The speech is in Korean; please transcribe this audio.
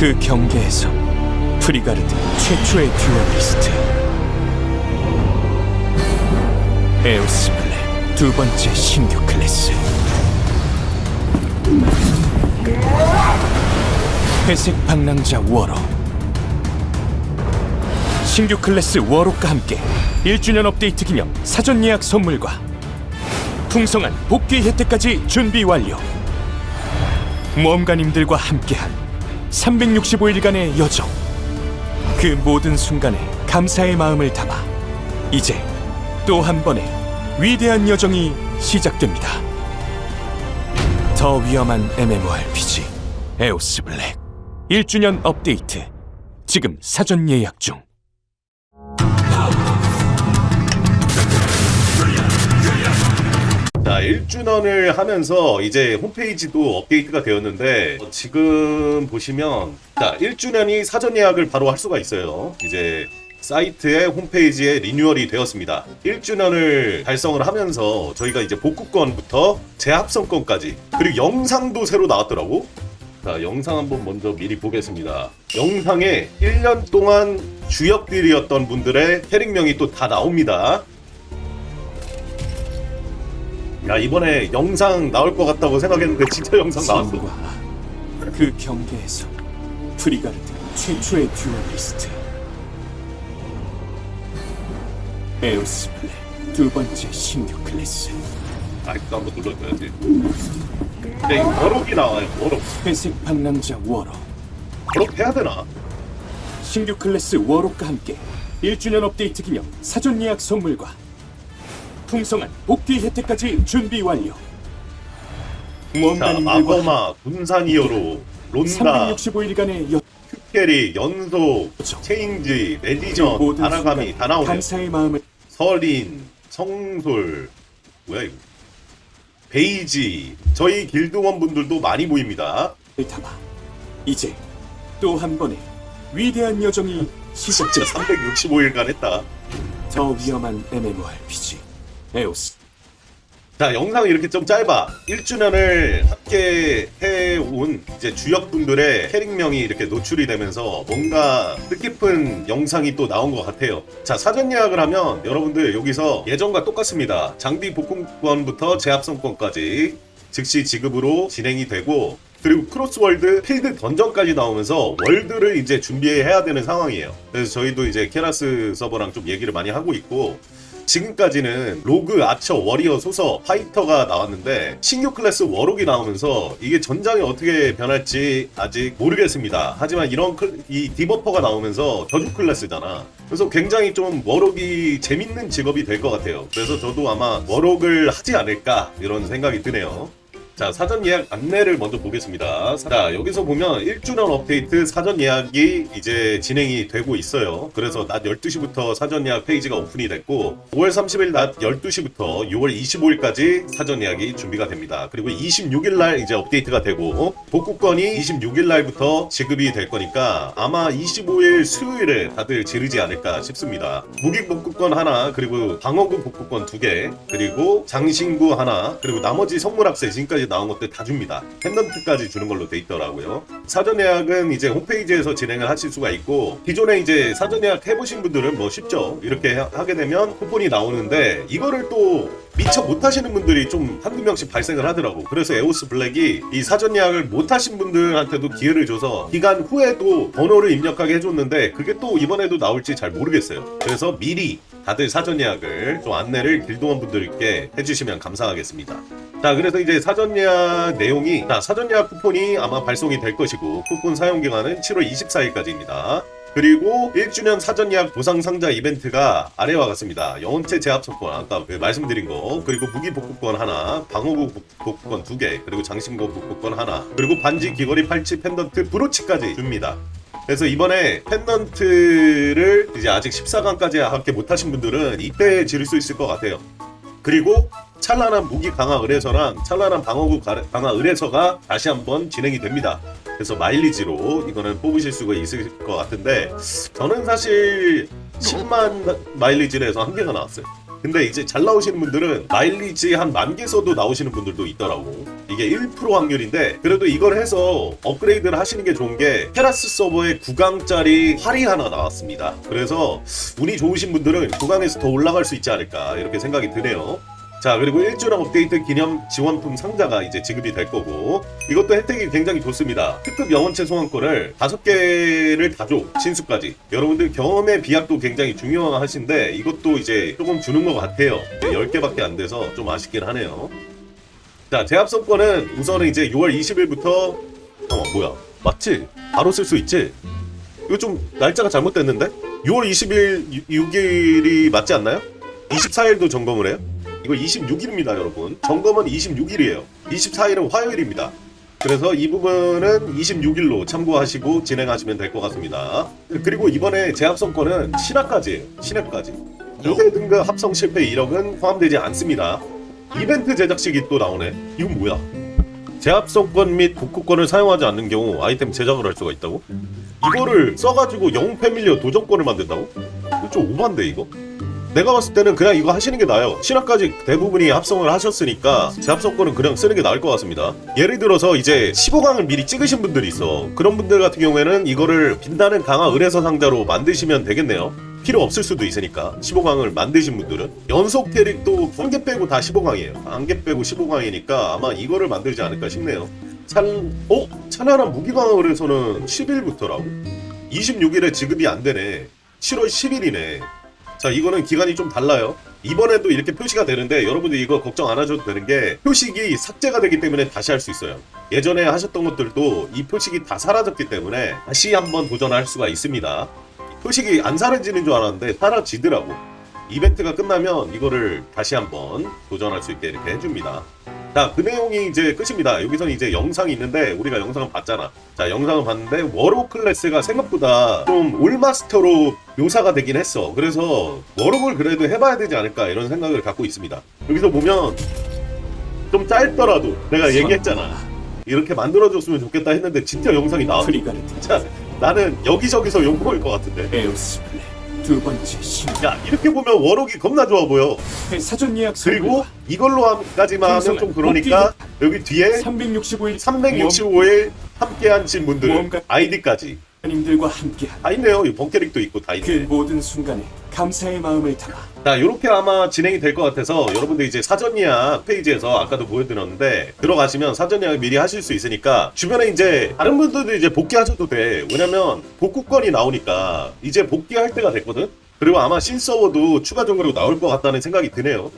그 경계에서 프리가르드 최초의 듀얼리스트. 에오스 블랙 두 번째 신규 클래스. 회색 방랑자 워로 신규 클래스 워록과 함께 1주년 업데이트 기념 사전 예약 선물과 풍성한 복귀 혜택까지 준비 완료. 모험가님들과 함께한 365일간의 여정. 그 모든 순간에 감사의 마음을 담아 이제 또 한 번의 위대한 여정이 시작됩니다. 더 위험한 MMORPG 에오스 블랙. 1주년 업데이트. 지금 사전 예약 중 1주년을 하면서 이제 홈페이지도 업데이트가 되었는데 어, 지금 보시면 자, 1주년이 사전 예약을 바로 할 수가 있어요. 이제 사이트의 홈페이지에 리뉴얼이 되었습니다. 1주년을 달성을 하면서 저희가 이제 복구권부터 재합성권까지 그리고 영상도 새로 나왔더라고. 자, 영상 한번 먼저 미리 보겠습니다. 영상에 1년 동안 주역들이었던 분들의 캐릭명이 또 다 나옵니다. 야 이번에 영상 나올 것 같다고 생각했는데 진짜 영상 나왔어. 신과 그 경계에서 프리가르드 최초의 듀얼리스트 에오스 블랙 두 번째 신규 클래스 아직도 한번 눌러줘야지. 근데 이 워록이 나와요. 워록. 회색 방랑자 워로 워록 해야 되나? 신규 클래스 워록과 함께 1주년 업데이트 기념 사전 예약 선물과 풍성한 복귀 혜택까지 준비 완료 자 무언가님들과 마거마, 군산이어로, 론다, 365일간의 여 큐케리, 연속, 그쵸. 체인지, 모든 다나가미 순간 다 나오네. 감사의 마음을 서린, 성솔, 뭐야 이거? 베이지, 저희 길드원 분들도 많이 보입니다. 담아 이제 또 한 번의 위대한 여정이 시작됩니다 365일간 했다. 더 위험한 MMORPG 에오스 자, 영상이 이렇게 좀 짧아. 1주년을 함께 해온 이제 주역분들의 캐릭명이 이렇게 노출이 되면서 뭔가 뜻깊은 영상이 또 나온 것 같아요. 자, 사전 예약을 하면 여러분들 여기서 예전과 똑같습니다. 장비 복권부터 재합성권까지 즉시 지급으로 진행이 되고 그리고 크로스월드 필드 던전까지 나오면서 월드를 이제 준비해야 되는 상황이에요. 그래서 저희도 이제 케라스 서버랑 좀 얘기를 많이 하고 있고 지금까지는 로그, 아처, 워리어, 소서, 파이터가 나왔는데 신규 클래스 워록이 나오면서 이게 전장이 어떻게 변할지 아직 모르겠습니다. 하지만 이런 클- 이 디버퍼가 나오면서 저주 클래스잖아. 그래서 굉장히 좀 워록이 재밌는 직업이 될 것 같아요. 그래서 저도 아마 워록을 하지 않을까 이런 생각이 드네요. 자 사전 예약 안내를 먼저 보겠습니다. 자 여기서 보면 1주년 업데이트 사전 예약이 이제 진행이 되고 있어요. 그래서 낮 12시부터 사전 예약 페이지가 오픈이 됐고 5월 30일 낮 12시부터 6월 25일까지 사전 예약이 준비가 됩니다. 그리고 26일 날 이제 업데이트가 되고 복구권이 26일 날부터 지급이 될 거니까 아마 25일 수요일에 다들 지르지 않을까 싶습니다. 무기 복구권 하나 그리고 방어구 복구권 두 개 그리고 장신구 하나 그리고 나머지 선물 학세 지금까지 나온 것들 다 줍니다. 펜던트까지 주는 걸로 돼 있더라고요. 사전 예약은 이제 홈페이지에서 진행을 하실 수가 있고 기존에 이제 사전 예약 해보신 분들은 뭐 쉽죠. 이렇게 하- 하게 되면 쿠폰이 나오는데 이거를 또 미처 못 하시는 분들이 좀 한두 명씩 발생을 하더라고. 그래서 에오스 블랙이 이 사전 예약을 못 하신 분들한테도 기회를 줘서 기간 후에도 번호를 입력하게 해줬는데 그게 또 이번에도 나올지 잘 모르겠어요. 그래서 미리 다들 사전 예약을 좀 안내를 길동원 분들께 해주시면 감사하겠습니다. 자, 그래서 이제 사전 예약 내용이 자, 사전 예약 쿠폰이 아마 발송이 될 것이고 쿠폰 사용 기간은 7월 24일까지입니다. 그리고 1주년 사전 예약 보상 상자 이벤트가 아래와 같습니다. 영혼체 제압석권 아까 그 말씀드린 거 그리고 무기 복구권 하나, 방어구 복- 복구권 두 개, 그리고 장신구 복구권 하나, 그리고 반지 귀걸이 팔찌 펜던트 브로치까지 줍니다. 그래서 이번에 펜던트를 이제 아직 14강까지 함께 못하신 분들은 이때 지를 수 있을 것 같아요. 그리고 찬란한 무기 강화 의뢰서랑 찬란한 방어구 가- 강화 의뢰서가 다시 한번 진행이 됩니다. 그래서 마일리지로 이거는 뽑으실 수가 있을 것 같은데 저는 사실 10만 마일리지를 해서 한 개가 나왔어요. 근데 이제 잘 나오시는 분들은 마일리지 한 만 개서도 나오시는 분들도 있더라고. 이게 1% 확률인데 그래도 이걸 해서 업그레이드를 하시는 게 좋은 게 테라스 서버에 9강짜리 활이 하나 나왔습니다. 그래서 운이 좋으신 분들은 9강에서 더 올라갈 수 있지 않을까 이렇게 생각이 드네요. 자 그리고 1주년 업데이트 기념 지원품 상자가 이제 지급이 될 거고 이것도 혜택이 굉장히 좋습니다 특급 영원체 소환권을 5개를 다줘 신수까지 여러분들 경험의 비약도 굉장히 중요하신데 이것도 이제 조금 주는 것 같아요 10개밖에 안 돼서 좀 아쉽긴 하네요 자 제압선권은 우선은 이제 6월 20일부터 어 뭐야 맞지? 바로 쓸 수 있지? 이거 좀 날짜가 잘못됐는데? 6월 20일 6일이 맞지 않나요? 24일도 점검을 해요? 이거 26일입니다, 여러분. 점검은 26일이에요. 24일은 화요일입니다. 그래서 이 부분은 26일로 참고하시고 진행하시면 될 것 같습니다. 그리고 이번에 제합성권은 신화까지예요. 신화까지. 2대 등급 합성 실패 1억은 포함되지 않습니다. 이벤트 제작식이 또 나오네. 이건 뭐야? 제합성권 및 복구권을 사용하지 않는 경우 아이템 제작을 할 수가 있다고? 이거를 써가지고 영웅 패밀리어 도전권을 만든다고? 이거 좀 오반데 이거? 내가 봤을 때는 그냥 이거 하시는 게 나아요. 신화까지 대부분이 합성을 하셨으니까 재합성권은 그냥 쓰는 게 나을 것 같습니다. 예를 들어서 이제 15강을 미리 찍으신 분들이 있어. 그런 분들 같은 경우에는 이거를 빛나는 강화 의뢰서 상자로 만드시면 되겠네요. 필요 없을 수도 있으니까 15강을 만드신 분들은 연속 캐릭도 한 개 빼고 다 15강이에요. 한 개 빼고 15강이니까 아마 이거를 만들지 않을까 싶네요. 찬, 어? 찬란한 무기강화 의뢰서는 10일부터라고? 26일에 지급이 안 되네. 7월 10일이네. 자 이거는 기간이 좀 달라요. 이번에도 이렇게 표시가 되는데 여러분들 이거 걱정 안 하셔도 되는 게 표식이 삭제가 되기 때문에 다시 할 수 있어요. 예전에 하셨던 것들도 이 표식이 다 사라졌기 때문에 다시 한번 도전할 수가 있습니다. 표식이 안 사라지는 줄 알았는데 사라지더라고. 이벤트가 끝나면 이거를 다시 한번 도전할 수 있게 이렇게 해줍니다 자, 그 내용이 이제 끝입니다. 여기서는 이제 영상이 있는데 우리가 영상을 봤잖아. 자, 영상을 봤는데 워로 클래스가 생각보다 좀 올마스터로 묘사가 되긴 했어. 그래서 워록을 그래도 해봐야 되지 않을까 이런 생각을 갖고 있습니다. 여기서 보면 좀 짧더라도 내가 얘기했잖아. 이렇게 만들어줬으면 좋겠다 했는데 진짜 영상이 나와. 프리가르드 진짜 나는 여기저기서 욕먹을 것 같은데. 에오스 플레 두 번째 신 야, 이렇게 보면 워록이 겁나 좋아 보여. 사전 예약 그리고 이걸로 함까지만 하면 좀 그러니까 여기 뒤에 365일 365일 함께한 친 분들 모험가- 아이디까지 님들과 함께한 다 있네요. 이 번캐릭도 있고 다 그 있네. 모든 순간에 감사의 마음을 담아 자, 이렇게 아마 진행이 될 것 같아서 여러분들 이제 사전 예약 페이지에서 아까도 보여드렸는데 들어가시면 사전 예약 미리 하실 수 있으니까 주변에 이제 다른 분들도 이제 복귀하셔도 돼. 왜냐면 복구권이 나오니까 이제 복귀할 때가 됐거든. 그리고 아마 신서버도 추가적으로 나올 것 같다는 생각이 드네요.